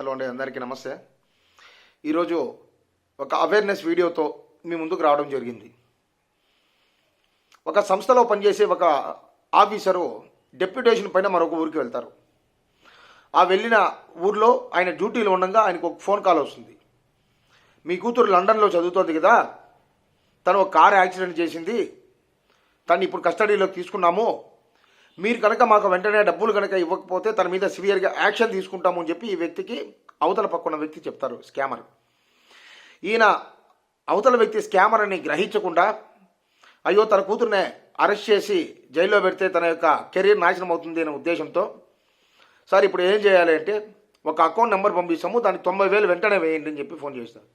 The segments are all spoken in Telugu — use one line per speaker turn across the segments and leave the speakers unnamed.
హలో అండి అందరికీ నమస్తే. ఈరోజు ఒక అవేర్నెస్ వీడియోతో మీ ముందుకు రావడం జరిగింది. ఒక సంస్థలో పనిచేసే ఒక ఆఫీసరు డెప్యుటేషన్ పైన మరొక ఊరికి వెళ్తారు. ఆ వెళ్ళిన ఊర్లో ఆయన డ్యూటీలో ఉండగా ఆయనకు ఒక ఫోన్ కాల్ వస్తుంది. మీ కూతురు లండన్లో చదువుతోంది కదా తను ఒక కార్ యాక్సిడెంట్ చేసింది తను ఇప్పుడు కస్టడీలోకి తీసుకున్నాము మీరు కనుక మాకు వెంటనే డబ్బులు కనుక ఇవ్వకపోతే తన మీద సివియర్గా యాక్షన్ తీసుకుంటామని చెప్పి ఈ వ్యక్తికి అవతల పక్కన వ్యక్తి చెప్తారు స్కామర్. ఈయన అవతల వ్యక్తి స్కామర్ అని గ్రహించకుండా అయ్యో తన కూతురునే అరెస్ట్ చేసి జైల్లో పెడితే తన యొక్క కెరీర్ నాశనం అవుతుంది అనే ఉద్దేశంతో సార్ ఇప్పుడు ఏం చేయాలి అంటే ఒక అకౌంట్ నెంబర్ పంపిస్తాము దానికి తొంభై వేలు వెంటనే వేయండి అని చెప్పి ఫోన్ చేస్తాను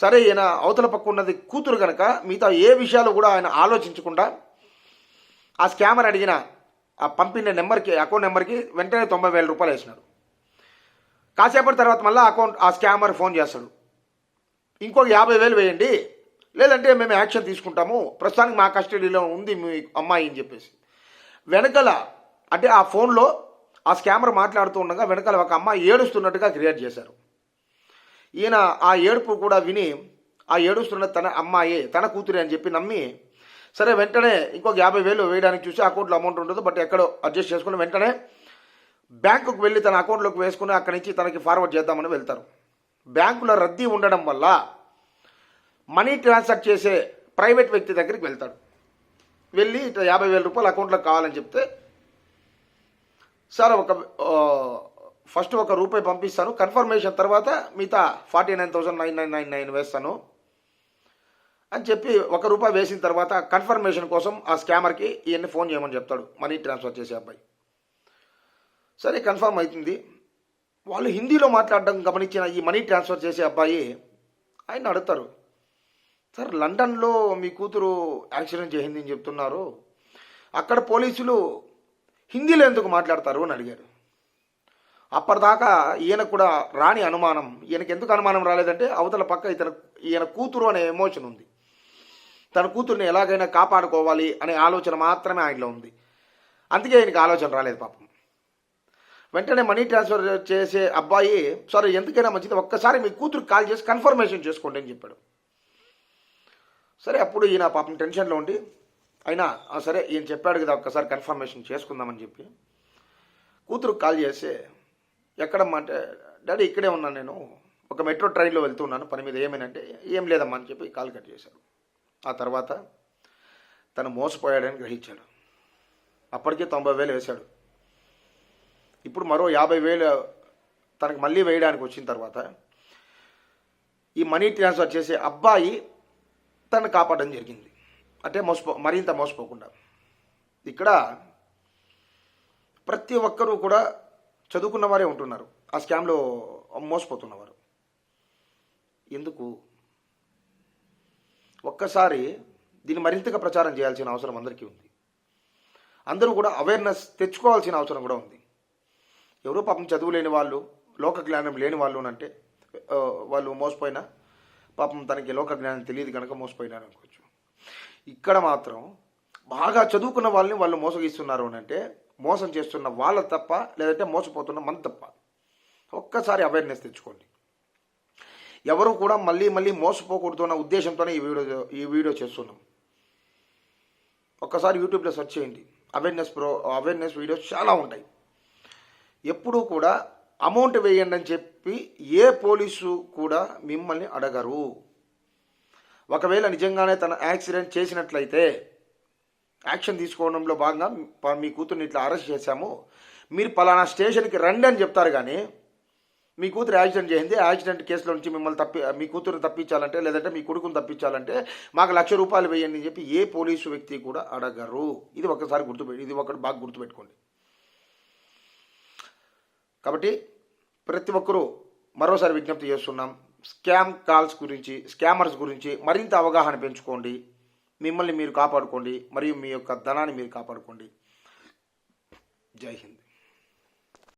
సరే ఈయన అవతల పక్క ఉన్నది కూతురు కనుక మిగతా ఏ విషయాలు కూడా ఆయన ఆలోచించకుండా ఆ స్కామర్ అడిగిన ఆ పంపిన నెంబర్కి అకౌంట్ నెంబర్కి వెంటనే తొంభై వేల రూపాయలు వేసినాడు. కాసేపటి తర్వాత మళ్ళీ అకౌంట్ ఆ స్కామర్ ఫోన్ చేస్తాడు. ఇంకొక యాభై వేలు వేయండి. లేదంటే మేము యాక్షన్ తీసుకుంటాము. ప్రస్తుతానికి మా కస్టడీలో ఉంది మీ అమ్మాయి అని చెప్పేసి. వెనకల అంటే ఆ ఫోన్లో ఆ స్కామర్ మాట్లాడుతూ ఉండగా వెనకాల ఒక అమ్మాయి ఏడుస్తున్నట్టుగా క్రియేట్ చేశారు. ఈయన ఆ ఏడుపు కూడా విని ఆ ఏడుస్తున్న తన అమ్మాయి తన కూతురే అని చెప్పి నమ్మి సరే వెంటనే ఇంకొక యాభై వేలు వేయడానికి చూసి అకౌంట్లో అమౌంట్ ఉండదు బట్ ఎక్కడో అడ్జస్ట్ చేసుకుని వెంటనే బ్యాంకుకు వెళ్ళి తన అకౌంట్లోకి వేసుకుని అక్కడి నుంచి తనకి ఫార్వర్డ్ చేద్దామని వెళ్తారు. బ్యాంకులో రద్దీ ఉండడం వల్ల మనీ ట్రాన్స్ఫర్ చేసే ప్రైవేట్ వ్యక్తి దగ్గరికి వెళ్తాడు. వెళ్ళి ఇట్లా యాభై వేల రూపాయలు అకౌంట్లోకి కావాలని చెప్తే సార్ ఒక ఫస్ట్ ఒక రూపాయి పంపిస్తాను కన్ఫర్మేషన్ తర్వాత మిగతా forty nine thousand nine nine nine nine వేస్తాను అని చెప్పి ఒక రూపాయి వేసిన తర్వాత కన్ఫర్మేషన్ కోసం ఆ స్కామర్కి ఈయన్ని ఫోన్ చేయమని చెప్తాడు. మనీ ట్రాన్స్ఫర్ చేసే అబ్బాయి. సరే కన్ఫర్మ్ అవుతుంది. వాళ్ళు హిందీలో మాట్లాడడం గమనించిన ఈ మనీ ట్రాన్స్ఫర్ చేసే అబ్బాయి ఆయన అడుగుతారు. సార్ లండన్లో మీ కూతురు యాక్సిడెంట్ చేసింది అని చెప్తున్నారు. అక్కడ పోలీసులు హిందీలో ఎందుకు మాట్లాడతారు అని అడిగారు. అప్పటిదాకా ఈయన కూడా రాని అనుమానం. ఈయనకి ఎందుకు అనుమానం రాలేదంటే అవతల పక్క ఇతను ఈయన కూతురు అనే ఎమోషన్ ఉంది. తన కూతుర్ని ఎలాగైనా కాపాడుకోవాలి అనే ఆలోచన మాత్రమే ఆయనలో ఉంది. అందుకే ఆయనకి ఆలోచన రాలేదు పాపం. వెంటనే మనీ ట్రాన్స్ఫర్ చేసే అబ్బాయి సరే ఎందుకైనా మంచిది ఒక్కసారి మీ కూతురు కాల్ చేసి కన్ఫర్మేషన్ చేసుకోండి అని చెప్పాడు. సరే అప్పుడు ఈయన పాపం టెన్షన్లో ఉండి అయినా సరే ఈయన చెప్పాడు కదా ఒక్కసారి కన్ఫర్మేషన్ చేసుకుందామని చెప్పి కూతురు కాల్ చేసి ఎక్కడమ్మా అంటే డాడీ ఇక్కడే ఉన్నాను నేను. ఒక మెట్రో ట్రైన్లో వెళ్తున్నాను పని మీద ఏమైనా అంటే ఏం లేదమ్మా అని చెప్పి కాల్ కట్ చేశాడు ఆ తర్వాత తను మోసపోయాడని గ్రహించాడు. అప్పటికే తొంభై వేలు వేశాడు. ఇప్పుడు మరో యాభై వేలు తనకు మళ్ళీ వేయడానికి వచ్చిన తర్వాత ఈ మనీ ట్రాన్స్ఫర్ చేసే అబ్బాయి తను కాపాడడం జరిగింది. అంటే మోసపో మరింత మోసపోకుండా. ఇక్కడ ప్రతి ఒక్కరూ కూడా చదువుకున్న వారే ఉంటున్నారు. ఆ స్కామ్లో మోసపోతున్నవారు. ఎందుకు? ఒక్కసారి దీన్ని మరింతగా ప్రచారం చేయాల్సిన అవసరం అందరికీ ఉంది. అందరూ కూడా అవేర్నెస్ తెచ్చుకోవాల్సిన అవసరం కూడా ఉంది. ఎవరో పాపం చదువు లేని వాళ్ళు లోక జ్ఞానం లేని వాళ్ళు అంటే వాళ్ళు మోసపోయినా పాపం తనకి లోక జ్ఞానం తెలియదు కనుక మోసపోయినారు అనుకోవచ్చు. ఇక్కడ మాత్రం బాగా చదువుకున్న వాళ్ళని వాళ్ళు మోసగిస్తున్నారు అని అంటే మోసం చేస్తున్న వాళ్ళ తప్ప లేదంటే మోసపోతున్న మన తప్ప. ఒక్కసారి అవేర్నెస్ తెచ్చుకోండి. ఎవరు కూడా మళ్ళీ మళ్ళీ మోసపోకూడదు అన్న ఉద్దేశంతోనే ఈ వీడియో ఈ వీడియో చేస్తున్నాం. ఒక్కసారి యూట్యూబ్లో సెర్చ్ చేయండి. అవేర్నెస్ ప్రో అవేర్నెస్ వీడియోస్ చాలా ఉంటాయి. ఎప్పుడూ కూడా అమౌంట్ వేయండి అని చెప్పి ఏ పోలీసు కూడా మిమ్మల్ని అడగరు. ఒకవేళ నిజంగానే తన యాక్సిడెంట్ చేసినట్లయితే యాక్షన్ తీసుకోవడంలో భాగంగా మీ కూతుర్ని ఇట్లా అరెస్ట్ చేశాము. మీరు పలానా స్టేషన్కి రండి అని చెప్తారు కానీ మీ కూతురు యాక్సిడెంట్ చేసింది యాక్సిడెంట్ కేసులో నుంచి మిమ్మల్ని తప్పి మీ కూతురు తప్పించాలంటే లేదంటే మీ కొడుకుని తప్పించాలంటే మాకు లక్ష రూపాయలు వేయండి అని చెప్పి ఏ పోలీసు వ్యక్తి కూడా అడగరు. ఇది ఒకసారి గుర్తుపెట్టి ఇది ఒకటి బాగా గుర్తుపెట్టుకోండి. కాబట్టి ప్రతి ఒక్కరూ మరోసారి విజ్ఞప్తి చేస్తున్నాం స్కామ్ కాల్స్ గురించి స్కామర్స్ గురించి మరింత అవగాహన పెంచుకోండి. మిమ్మల్ని మీరు కాపాడుకోండి మరియు మీ యొక్క ధనాన్ని మీరు కాపాడుకోండి. జై హింద్.